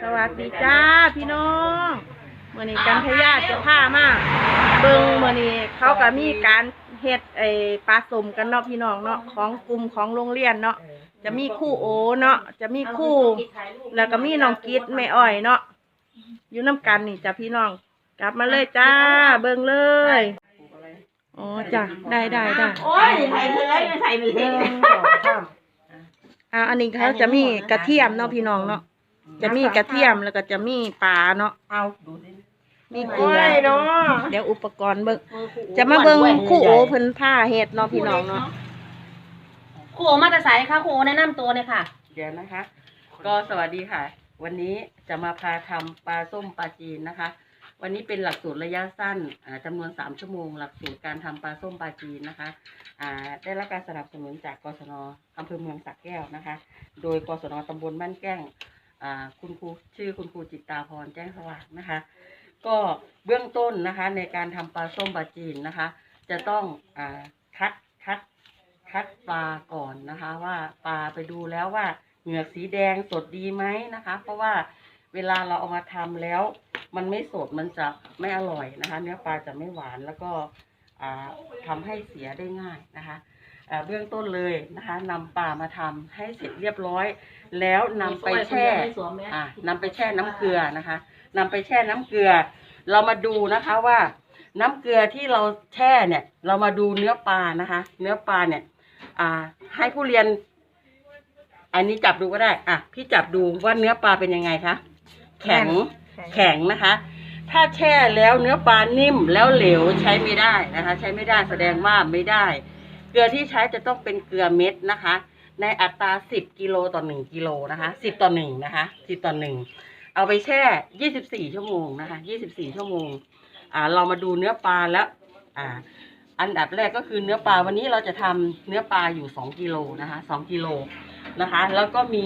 สวัสดีจ้าพี่น้องเมื่อนี้กันทยาจะพามาเบิ่งเมื่อนี้เขาก็มีการเฮ็ดไอ้ปลาสมกันเนาะพี่น้องเนาะของกลุ่มของโรงเรียนเนาะจะมีคู่โอเนาะจะมีคู่ แล้วก็มีน้องกิดแม่อ้อยเนาะอยู่น้ำกันนี่จ้ะพี่น้อง กลับมาเลยจ้า เบิ่งเลยอ๋อจ้ะได้ได้ได้โอ้ยใส่เลยไม่ใส่ไม่หเห็นึ่นงสองสามอ่าอันนี้เขาจะมีกระเทียมเนาะพี่น้องเนาะ จะมีกระเทียมแล้วก็จะมีปลาเนาะเอาดูสิมีเกลือเดี๋ยวอุปกรณ์เบิ่งจะมาเบิ่งคู่โอเพิ่นผ้าเฮ็ดเนาะพี่น้องเนาะครูโอมาตรสายค่ะครูโอแนะนำตัวเลยค่ะ เดี๋ยวนะคะ ก็สวัสดีค่ะ วันนี้จะมาพาทำปลาส้มปลาจีนนะคะ วันนี้เป็นหลักสูตรระยะสั้นอ่าจำนวนสามชั่วโมง หลักสูตรการทำปลาส้มปลาจีนนะคะอ่าได้รับการสนับสนุนจากกศนอำเภอเมืองสักแก้วนะคะ โดยกศนตำบลบ้านแก้งอ่า คุณครูชื่อคุณครูจิตตาพรแจ้งสว่างนะคะ ก็เบื้องต้นนะคะ ในการทำปลาส้มปลาจีนนะคะ จะต้องอคัดคัดคัดปลาก่อนนะคะ ว่าปลาไปดูแล้วว่าเหงือกสีแดงสดดีไหมนะคะ เพราะว่าเวลาเราเอามาทำแล้ว มันไม่สดมันจะไม่อร่อยนะคะ เนื้อปลาจะไม่หวานแล้วก็อ่าทำให้เสียได้ง่ายนะคะเบื้องต้นเลยนะคะนำปลามาทำให้เสร็จเรียบร้อย แล้วนำไปแช่อะนำไปแช่น้ำเกลือนะคะนำไปแช่น้ำเกลือ เรามาดูนะคะว่า น้ำเกลือที่เราแช่เนี่ย เรามาดูเนื้อปลานะคะ เนื้อปลาเนี่ย อ่า ให้ผู้เรียน อันนี้จับดูก็ได้ อะ พี่จับดูว่าเนื้อปลาเป็นยังไงคะแข็ง แข็งนะคะ ถ้าแช่แล้วเนื้อปลานิ่มแล้วเหลวใช้ไม่ได้นะคะ ใช้ไม่ได้แสดงว่าไม่ได้ เกลือที่ใช้จะต้องเป็นเกลือเม็ดนะคะ ในอัตรา 10 กิโลต่อ 1 กิโลนะคะ 10 ต่อ 1 นะคะ 10 ต่อ 1 เอาไปแช่ 24 ชั่วโมงนะคะ 24 ชั่วโมง อ่า เรามาดูเนื้อปลาแล้ว อ่า อันดับแรกก็คือเนื้อปลา วันนี้เราจะทำเนื้อปลาอยู่ 2 กิโลนะคะ 2 กิโลนะคะ แล้วก็มี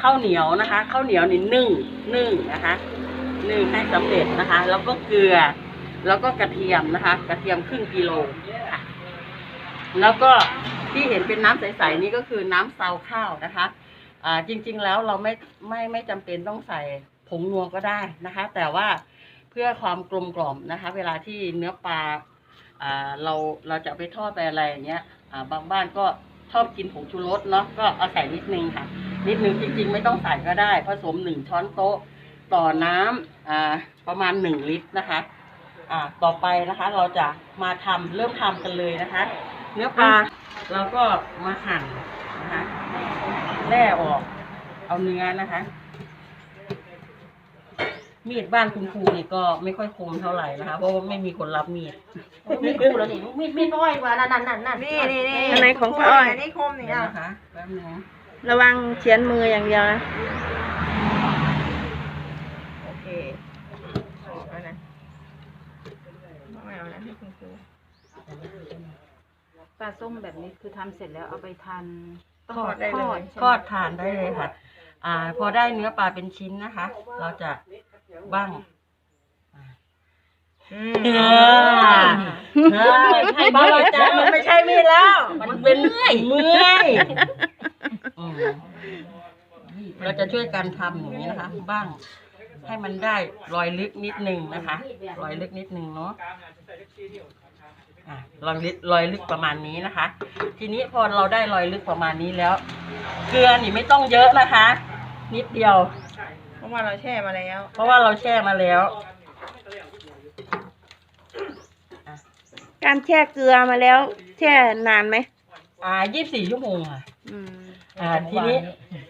ข้าวเหนียวนะคะ ข้าวเหนียวนี่นึ่ง นึ่งนะคะ นึ่งให้สำเร็จนะคะ แล้วก็เกลือ แล้วก็กระเทียมนะคะ กระเทียมครึ่งกิโลค่ะ แล้วก็ที่เห็นเป็นน้ำใสๆนี่ก็คือน้ำซาวข้าวนะคะอ่าจริงๆแล้วเราไม่ไม่ไม่จำเป็นต้องใส่ผงนัวก็ได้นะคะ แต่ว่าเพื่อความกลมกล่อมนะคะ เวลาที่เนื้อปลาอ่าเราเราจะไปทอดไปอะไรอย่างเงี้ยอ่าบางบ้านก็ชอบกินผงชูรสเนาะก็เอาใส่นิดนึงค่ะ นิดนึงจริง ๆ ไม่ต้องใส่ก็ได้ ผสมหนึ่งช้อนโต๊ะต่อน้ำอ่าประมาณหนึ่งลิตรนะคะอ่าต่อไปนะคะเราจะมาทำเริ่มทำกันเลยนะคะ เนื้อปลาเราก็มาหั่นนะคะแล่ออกเอาเนื้อนะคะ มีดบ้านคุณครูนี่ก็ไม่ค่อยคมเท่าไหร่นะคะ เพราะว่าไม่มีคนรับมีดมีดครูแล้วนี่มีดมีดพ่อยกว่านั่นนั่นนั่นนั่นนี่นี่นี่อันไหนของพ่ออ้อยอันนี้คมนี่เดี๋ยวอะนะคะแป๊บนึงระวังเขียนมืออย่างเดียวนะ โอเคออกแล้วนะไม่เอานะให้คุณครู ปลาส้มแบบนี้คือทำเสร็จแล้วเอาไปทานทอดได้เลยใช่ไหมทอดทานได้เลยค่ะ อ่า พอได้เนื้อปลาเป็นชิ้นนะคะ เราจะบ้างอืมเออเออให้บ้างเราจะมันไม่ใช่มีดแล้ว มันเป็นเมื่อยเมื่อยอืมเราจะช่วยกันทำอย่างนี้นะคะ บ้าง ให้มันได้รอยลึกนิดนึงนะคะ รอยลึกนิดนึงเนาะอะ รอยลึกรอยลึกประมาณนี้นะคะ ทีนี้พอเราได้รอยลึกประมาณนี้แล้ว เกลือนี่ไม่ต้องเยอะนะคะ นิดเดียว เพราะว่าเราแช่มาแล้ว เพราะว่าเราแช่มาแล้ว การแช่เกลือมาแล้ว แช่นานไหมอ่ายี่สิบสี่ชั่วโมงค่ะอืมอ่า ทีนี้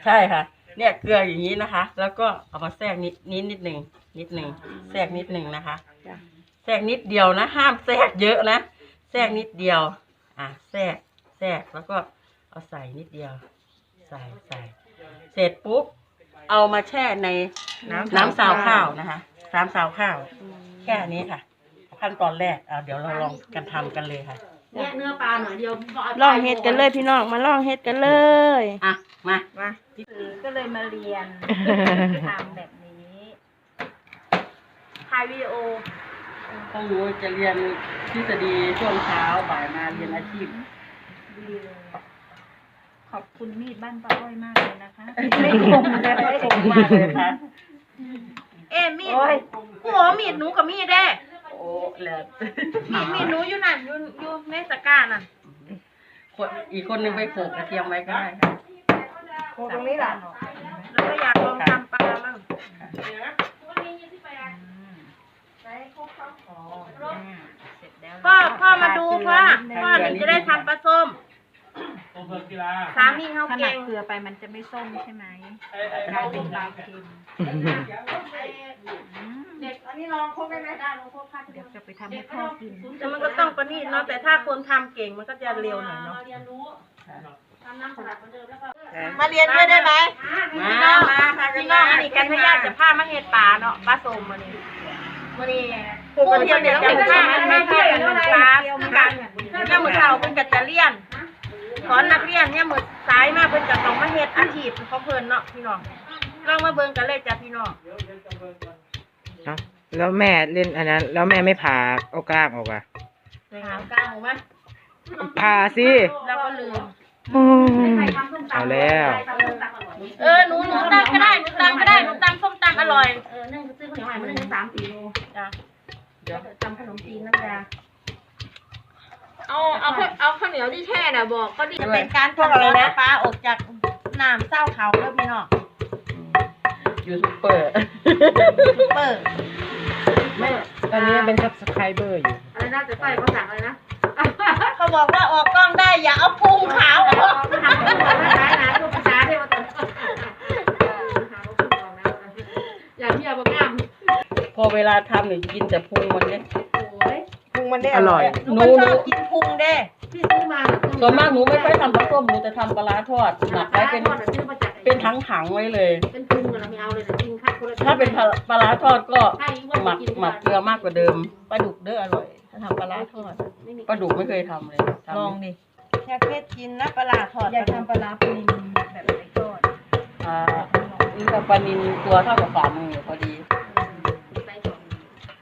ใช่ค่ะ เนี่ยเกลืออย่างนี้นะคะ แล้วก็เอามาแทรกนิดนิดนิดหนึ่งนิดหนึ่งแทรกนิดหนึ่งนะคะจ้ะแทรกนิดเดียวนะ ห้ามแทรกเยอะนะ แทรกนิดเดียว อะแทรกแทรกแล้วก็เอาใส่นิดเดียว ใส่ใส่เสร็จปุ๊บ เอามาแช่ในน้ำซาวข้าวนะคะน้ำซาวข้าว แค่นี้ค่ะ ขั้นตอนแรกอ่าเดี๋ยวเราลองกันทำกันเลยค่ะ เนี่ยเนื้อปลาหน่อยเดียวลองเฮ็ดกันเลยพี่น้องมาลองเฮ็ดกันเลย อะ มา มาก็เลยมาเรียนทำแบบนี้ถ่ายวิดีโอ ต้องรู้จะเรียนทฤษฎีช่วงเช้าบ่ายมาเรียนอาชีพ ดีเลยขอบคุณมีดบ้านป้าอ้อยมากเลยนะคะไม่คมเลยไม่คมมากเลยค่ะ เอ้มีดกูบอกว่ามีดหนูกับมีดเด้โอ้แล้วมีดมีดหนูอยู่นั่นอยู่อยู่ในตะกร้านั่นคนอีกคนนึงไปโขลกกระเทียมไว้ก็ได้ค่ะโคตรงนี้ล่ะ แล้วก็อยากลองทำปลามั่ง เสร็จแล้วพ่อพ่อมาดูพ่อพ่อหนูจะได้ทำปลาส้มสามีเขาขนาเก่ดงเกลือไปมันจะไม่ส้มใช่ไหมกลายเป็นปลาเค็มเด็กอันนี้ลองคบได้ไหมได้ลองคบค่ะเดี๋ยวจะไปทำให้พ่อกินแต่มันก็ต้องประณีตเนาะแต่ถ้าคนทำเก่งมันก็จะเร็วหน่อยเนาะ มาเรียนด้วยได้ไหมมาพี่น้องมาค่ะพี่น้องอันนี้กันทยาจะพามาเฮ็ดปลาเนาะปลาส้มมานี่ มานี่ผู้เทียมเดี๋ยวต้องเห็นปลาไม่ใช่กันปลาคือกันเนี่ยมือเท่าเพิ่นก็จะเรียนสอนนักเรียนเนี่ยมือสายมาเพิ่นก็ต้องมาเฮ็ดอาชีพของเพิ่นเนาะพี่น้องลองมาเบิ่งกันเลยจ้ะพี่น้องเอ้าแล้วแม่เล่นอันนั้น แล้วแม่ไม่ผ่าเอากล้างออกอะหางกลางออกมาผ่าสิแล้วก็ลืม อืมเอาแล้วเออหนูหนูตำก็ได้หนูตำก็ได้หนูตำส้มตำอร่อยเออนึ่งซื้อข้าวเหนียวใหม่มานึ่งได้สามสี่โลจ้ะจำขนมจีนน้ำยาเอาเอาเอาข้าวเหนียวที่แช่น่ะบอกก็ดีจะเป็นการทอดปลาออกจากน้ำเศร้าเขาแล้วพี่น้องยูทูบเบอร์ซุปเปอร์ไม่ตอนนี้เป็นซับสไครเบอร์อยู่อะไรนะจะใส่เขาสั่งอะไรนะ เขาบอกว่าออกกล้องได้อย่าเอาพุงขาวออกทำตัวร้ายนะตัวภาษาเทวดาอย่างที่เอาบงามพอเวลาทำหนูกินแต่พุงมันเนี่ยโอ้ยพุงมันได้อร่อยหนูก็ชอบกินพุงเด้ที่ซื้อมาส่วนมากหนูไม่ค่อยทำปลาส้มหนูจะทำปลาร้าทอดหนักไว้เป็นซื้อมาจาก เป็นทั้งถังไว้เลย เป็นพุงเราไม่เอาเลยนะจริงค่ะคนละถ้าเป็นปลาปลาร้าทอดก็ใช่ว่าหมักกินหมักเกลือมากกว่าเดิมปลาดุกเด้ออร่อย ถ้าทำปลาร้าทอดปลาดุกไม่เคยทำเลยทำลองดิแค่เพชรกินนะปลาร้าทอดอยากทำปลาร้าปนินแบบไหนทอดอ่านี่กับปลานินตัวเท่ากับฝ่ามือพอดี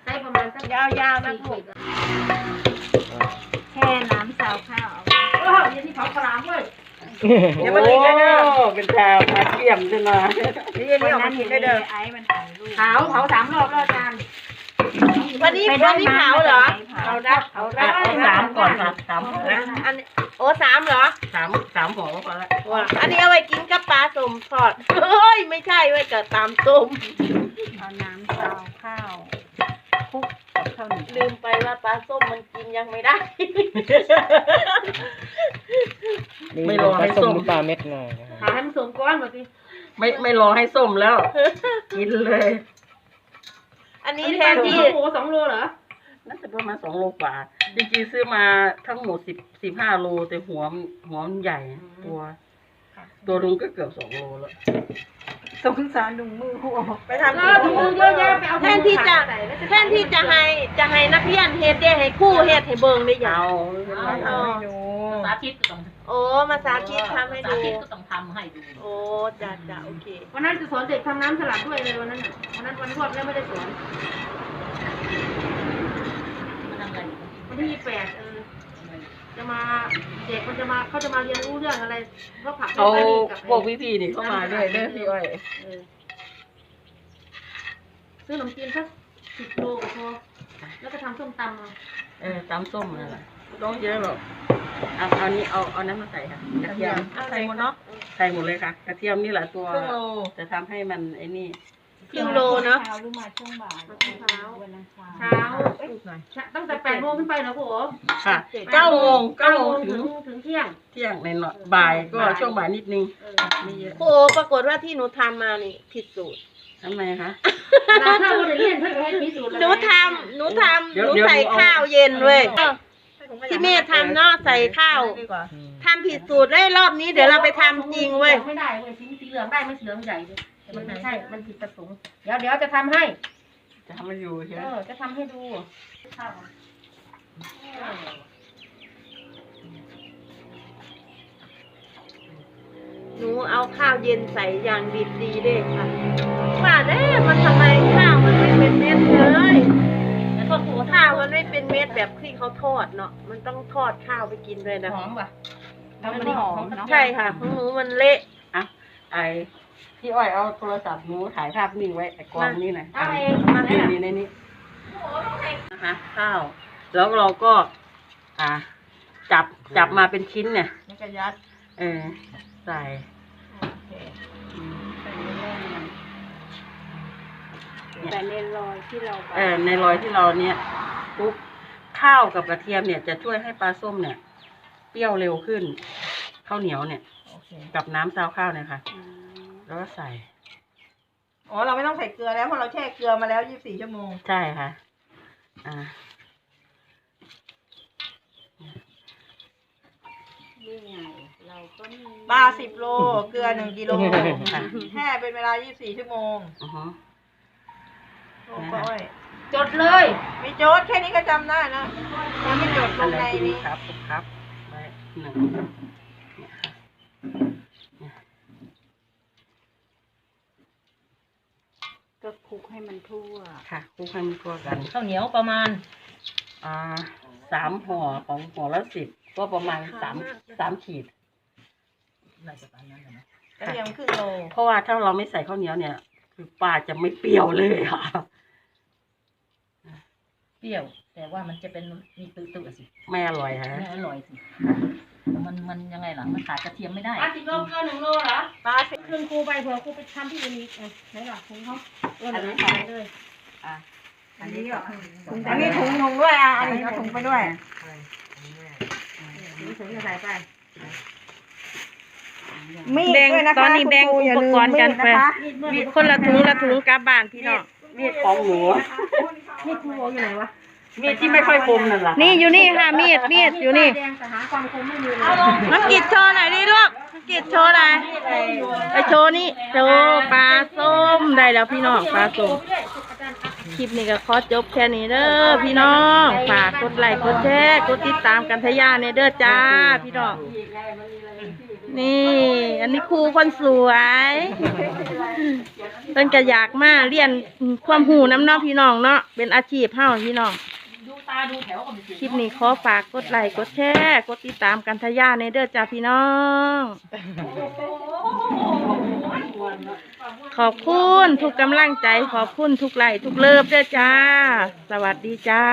ใช้ประมาณสักยาวๆนะลูก เดี๋ยวมันอีกแล้วนะเป็นชาวมาเทียมใช่ไหมนี่นี่ออกมากินได้เด้อไอ้มันถ่ายรูปเผาเผาสามรอบแล้วอาจารย์วันนี้วันนี้เผาเหรอเอาได้เอาได้อะเอาสามก่อนค่ะสามห่อนะอันนี้โอ้สามเหรอสามสามห่อก็พอละว้าอันนี้เอาไว้กินกับปลาส้มทอดเฮ้ยไม่ใช่ไว้กับตามส้มเอาน้ำซาวข้าวคลุกกับข้าวเหนียวลืมไปว่าปลาส้มมันกินยังไม่ได้ ไม่รอให้ส้มปลาเม็ดหน่อยนะหาให้มันสมก้อนมาสิไม่ไม่รอให้ส้มแล้ว กินเลย อันนี้นี่แทแทนนที่ที่โอ้โหสองโลเหรอ น่าจะประมาณสองโลกว่า จริงๆซื้อมาทั้งหมดสิบสิบห้าโล แต่หัวมันหัวมันใหญ่ตัว ตัวลุงก็เกือบสองโลแล้ว สงสารลุงมือหัวไปทำเออถุงมือเยอะแยะไปเอาแทนที่จะแทนที่จะให้จะให้นักเรียนเฮ็ดได้ให้ครู่เฮ็ดให้เบิ่งได้อย่างเอาไม่เป็นไรเอา สาธิตก็ต้อง โอ้ มาสาธิตทำให้สาดูธิตก็ต้องทำให้ดูโอ้จ้าจ้าโอเค วันนั้นจะสอนเด็กทำน้ำสลัดด้วยเลยวันนั้นน่ะวันนั้นวันรวบแล้วไม่ได้สอนวันที่ยี่แปดเออจะมาเด็กมันจะมาเขาจะมาเรียนรู้เรื่องอะไรเพราะผักเอาไม่ค่อยดีกับพวกพี่ๆนี่เข้ามาด้วยเด้อพี่อ้อยเออซื้อขนมจีนสักสิบโลก็พอแล้วก็ทำส้มตำเอา เออตำส้มนั่นแหละไม่ ต้องเยอะหรอกเอาเอานี้เอาเอานั้นมาใส่ค่ะกระเทียมเอาใส่หมดเนาะใส่หมดเลยค่ะ กระเทียมนี่แหละตัวครึ่งโล จะทำให้มันไอ้นี่ ครึ่งโลเนาะเช้าหรือมาช่วงบ่ายเช้า วันอังคารเช้าเอ้ยตั้งแต่แปดโมงขึ้นไปนะพ่อค่ะเก้าโมงเก้าโมงถึถึงงถึงเที่ยง เที่ยงในหน่อยบ่ายก็ช่วงบ่ายนิดนึงเออไม่เยอะครูปรากฏว่าที่หนูทำมานี่ผิดสูตร ทำไมคะ เราถ้าเราได้เรียนเพื่อให้พิสูจน์เลยหนูทำหนูทำเดี๋หยวนูเดี๋ยวใส่หนูเอา ข้าวเย็นเว้ยเอา ที่แม่ทำเนาะใส่ข้าวทำผิดสูตรได้รอบนี้เดี๋ยวเราไปทำจริงเว้ยไม่ได้เว้ยสีสีเหลืองได้ไม่สีเหลืองใหญ่เลยแต่มันไม่ใช่ มันผิดประสงค์เดี๋ยวเดี๋ยวจะทำให้ จะทำมาอยู่ใช่ไหเอมอจะทำให้ดูข้าวหนูเอาข้าวเย็นใส่อย่างดิบดีเลยค่ะว่าเด้มันทำไมข้าวมันไม่เป็นเม็ดเลย แล้วก็ตัวข้าวมันไม่เป็นเม็ดแบบที่เขาทอดเนาะ มันต้องทอดข้าวไปกินด้วยนะหอมว่ะแล้วมันหอมเนาะใช่ค่ะของหนูมันเละอะไอพี่อ้อยเอาโทรศัพท์หนูถ่ายภาพนิ่งไว้ไอ้กองนี่หน่อยเอาเองมาให้นี่น่ะนี่ในนี้นะคะข้าว แล้วเราก็ อ่า จับจับมาเป็นชิ้นเนี่ยนี่ก็ยัด เออ ใส่ โอเค อืม แต่ในรอยที่เราเออในรอยที่เราเนี่ยคลุกข้าวกับกระเทียมเนี่ยจะช่วยให้ปลาส้มเนี่ย เปรี้ยวเร็วขึ้นข้าวเหนียวเนี่ยโอเคกับน้ำซาวข้าวเนี่ยค่ะแล้วก็ใส่อ๋อเราไม่ต้องใส่เกลือแล้วเพราะเราแช่เกลือมาแล้วยี่สิบสี่ชั่วโมงใช่ค่ะ อ่า นี่ไงเราก็มีปลาสิบโลเกลือหนึ่งกิโลค่ะ แช่เป็นเวลายี่สิบสี่ชั่วโมง อือฮึ โอ้ก้อยจดเลยมีโจทย์แค่นี้ก็จำได้นะยังไม่จดลอันงไหนในที่นี้ครับครับไว้หนึ่งเนี่ยค่ะก็คลุกให้มันทั่ว ค่ะคลุกให้มันทั่วกันข้าวเหนียวประมาณอ่าสามห่อของห่อละสิบก็ประมาณสามสามขีดกระเทียมครึ่งโลเพราะว่าถ้าเราไม่ใส่ข้าวเหนียวเนี่ย คือปลาจะไม่เปรี้ยวเลยค่ะ เปรี้ยว แต่ว่ามันจะเป็นมีตื้อๆสิไม่อร่อยฮะไม่อร่อยสิมันมันยังไงล่ะมันขาดกระเทียมไม่ได้ปลาสิบโลเกินหนึ่งโลเหรอปลาสิบคืนครูไปเผื่อครูไปทำที่อื่นอีกอะไหนล่ะคุณเขาเออไหนใส่เลยอะอันนี้ก็อันนี้ถุงถุงด้วยอะอันนี้เอาถุงไปด้วยนี่ถึงจะใส่ไป มีดแบ่งด้วยนะคะตอนนี้แบ่งคุณคอย่าอุปลืมกรณ์กันมีดไปนะคะมีคนละถุงละถุงกลับบ้านพี่น้องมีดของหนูนี่ครูเอาอยู่ไหนวะมีดที่ไม่ค่อยคมนั่นแหละนี่อยู่นี่ค่ะมีดมีดอยู่นี่ แดงแต่หาความคมไม่มีเลยน้องกิดโชว์หน่อยดิลูกน้องกิดโชว์หน่อยไปโชว์นี่โชว์ปลาส้มได้แล้วพี่น้องปลาส้มคลิปนี้ก็ขอจบแค่นี้เด้อพี่น้องฝากกดไลค์กดแชร์กดติดตามกันทะยาในเด้อจ้าพี่น้องนี่ นี่ อันนี้ครูคนสวยเพิ่นก็อยากมาเรียนความหูน้ำเนาะพี่น้องเนาะเป็นอาชีพเฮาพี่น้องดูตาดูแถวคลิปนี้ขอฝากกดไลค์กดแชร์กดติดตามกันทะยาในเด้อจ้าพี่น้อง ขอบคุณทุกกำลังใจ ขอบคุณทุกไลค์ทุกเลิฟเด้อจ้า สวัสดีจ้า